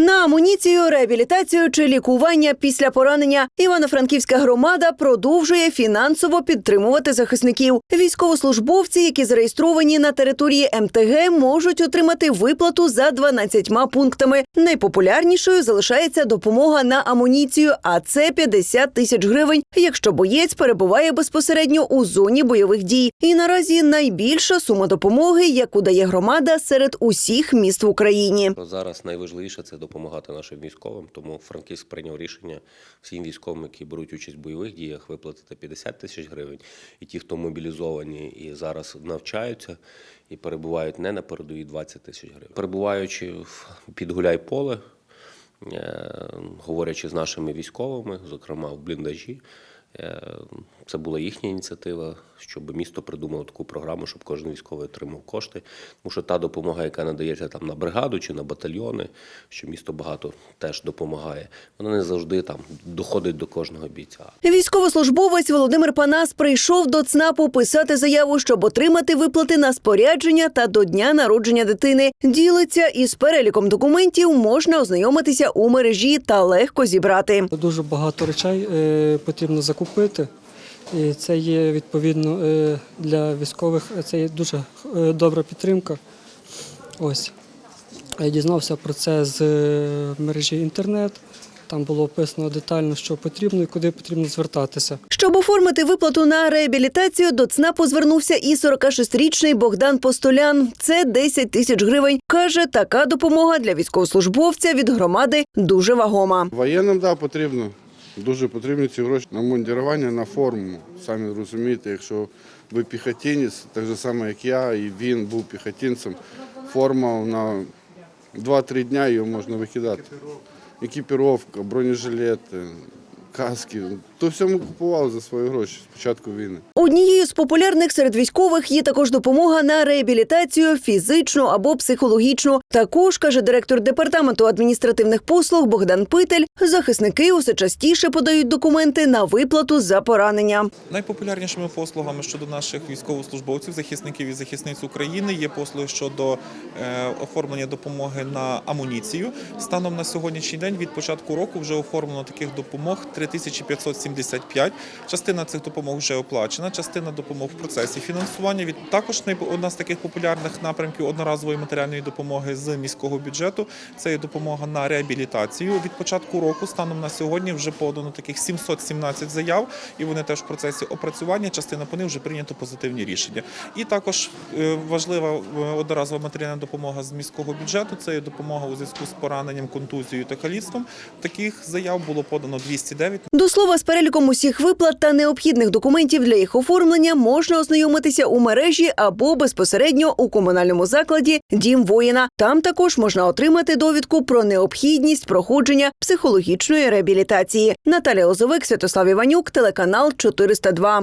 На амуніцію, реабілітацію чи лікування після поранення Івано-Франківська громада продовжує фінансово підтримувати захисників. Військовослужбовці, які зареєстровані на території МТГ, можуть отримати виплату за 12 пунктами. Найпопулярнішою залишається допомога на амуніцію, а це 50 тисяч гривень, якщо боєць перебуває безпосередньо у зоні бойових дій. І наразі найбільша сума допомоги, яку дає громада серед усіх міст в Україні. Зараз найважливіше це допомагати нашим військовим. Тому Франківськ прийняв рішення всім військовим, які беруть участь в бойових діях, виплатити 50 тисяч гривень. І ті, хто мобілізовані і зараз навчаються і перебувають не на передовій 20 тисяч гривень. Перебуваючи під гуляй-поле, е, говорячи з нашими військовими, зокрема в бліндажі. Е, Це була їхня ініціатива, щоб місто придумало таку програму, щоб кожен військовий отримав кошти. Тому що та допомога, яка надається там на бригаду чи на батальйони, що місто багато теж допомагає, вона не завжди там доходить до кожного бійця. Військовослужбовець Володимир Панас прийшов до ЦНАПу писати заяву, щоб отримати виплати на спорядження та до дня народження дитини. Ділиться із переліком документів можна ознайомитися у мережі та легко зібрати. Дуже багато речей е, потрібно закупити. І це є відповідно е, для військових. Це є дуже е, добра підтримка. Ось я дізнався про це з е, мережі інтернет. Там було описано детально, що потрібно і куди потрібно звертатися. Щоб оформити виплату на реабілітацію, до ЦНАПу звернувся і 46-річний Богдан Постолян. Це 10 тисяч гривень. Каже, така допомога для військовослужбовця від громади дуже вагома. Воєнним, да, потрібно. Дуже потрібні ці гроші на мундірування, на форму. Самі розумієте, якщо ви піхотинець, так же само, як я, і він був піхотинцем, форма на 2-3 дні її можна викидати. Екіпіровка, бронежилети, каски. То все ми купували за свої гроші з початку війни. Однією з популярних серед військових є також допомога на реабілітацію фізичну або психологічну. Також каже директор департаменту адміністративних послуг Богдан Питель. Захисники усе частіше подають документи на виплату за поранення. Найпопулярнішими послугами щодо наших військовослужбовців, захисників і захисниць України є послуги щодо е, оформлення допомоги на амуніцію. Станом на сьогоднішній день від початку року вже оформлено таких допомог 3575. Частина цих допомог вже оплачена, частина допомог в процесі фінансування. Також одна з таких популярних напрямків одноразової матеріальної допомоги з міського бюджету. Це допомога на реабілітацію. Від початку року станом на сьогодні вже подано таких 717 заяв, і вони теж в процесі опрацювання. Частина по них вже прийнято позитивні рішення. І також е, важлива е, одноразова матеріальна допомога з міського бюджету. Це допомога у зв'язку з пораненням, контузією та каліцтвом. Таких заяв було подано 209. До слова, з переліком усіх виплат та необхідних документів для їх оформлення можна ознайомитися у мережі або безпосередньо у комунальному закладі Дім воїна. Там також можна отримати довідку про необхідність проходження психологічної реабілітації. Наталя Озовик, Святослав Іванюк, телеканал 402.